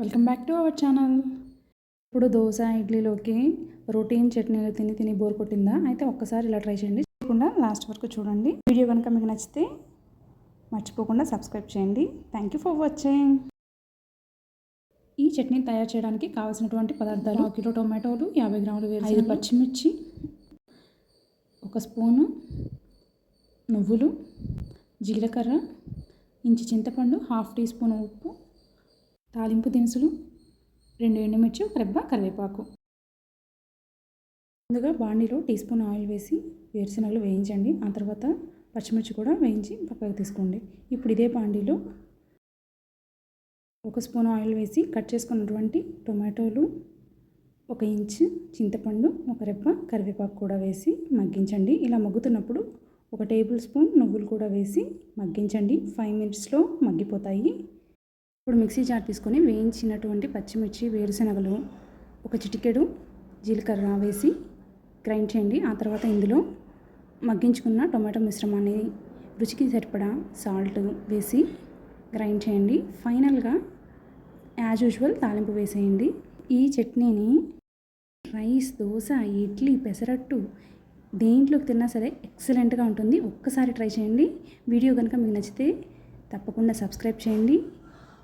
Welcome back to our channel. ఇప్పుడు దోశ ఇడ్లీలోకి routine చట్నీలు తిని తిని బోర్ కొట్టిందా? అయితే ఒక్కసారి ఇలా ట్రై చేయండి. చేయకుండా లాస్ట్ వరకు చూడండి. వీడియో కనుక మీకు నచ్చితే మర్చిపోకుండా సబ్స్క్రైబ్ చేయండి. Thank you for watching. ఈ చట్నీ తయారు చేయడానికి కావాల్సినటువంటి పదార్థాలు ఒక కిలో టొమాటోలు యాభై గ్రాములు వేరు ఐదు పచ్చిమిర్చి ఒక స్పూను నువ్వులు జీలకర్ర ఇంచి చింతపండు హాఫ్ టీ స్పూన్ ఉప్పు తాలింపు దినుసులు రెండు ఎండుమిర్చి ఒక రెబ్బ కరివేపాకు. ముందుగా బాండీలో టీ స్పూన్ ఆయిల్ వేసి వేరుశనగలు వేయించండి. ఆ తర్వాత పచ్చిమిర్చి కూడా వేయించి పక్కకు తీసుకోండి. ఇప్పుడు ఇదే బాండీలో ఒక స్పూన్ ఆయిల్ వేసి కట్ చేసుకున్నటువంటి టొమాటోలు ఒక ఇంచు చింతపండు ఒక రెప్ప కరివేపాకు కూడా వేసి మగ్గించండి. ఇలా మగ్గుతున్నప్పుడు ఒక టేబుల్ స్పూన్ నువ్వులు కూడా వేసి మగ్గించండి. ఫైవ్ మినిట్స్లో మగ్గిపోతాయి. ఇప్పుడు మిక్సీ జార్ తీసుకొని వేయించినటువంటి పచ్చిమిర్చి వేరుశనగలు ఒక చిటికెడు జీలకర్ర వేసి గ్రైండ్ చేయండి. ఆ తర్వాత ఇందులో మగ్గించుకున్న టొమాటో మిశ్రమాన్ని రుచికి సరిపడా సాల్ట్ వేసి గ్రైండ్ చేయండి. ఫైనల్గా యాజ్ యూజువల్ తాలింపు వేసేయండి. ఈ చట్నీని రైస్ దోశ ఇడ్లీ పెసరట్టు దేంట్లోకి తిన్నా సరే ఎక్సలెంట్గా ఉంటుంది. ఒక్కసారి ట్రై చేయండి. వీడియో కనుక మీకు నచ్చితే తప్పకుండా సబ్స్క్రైబ్ చేయండి.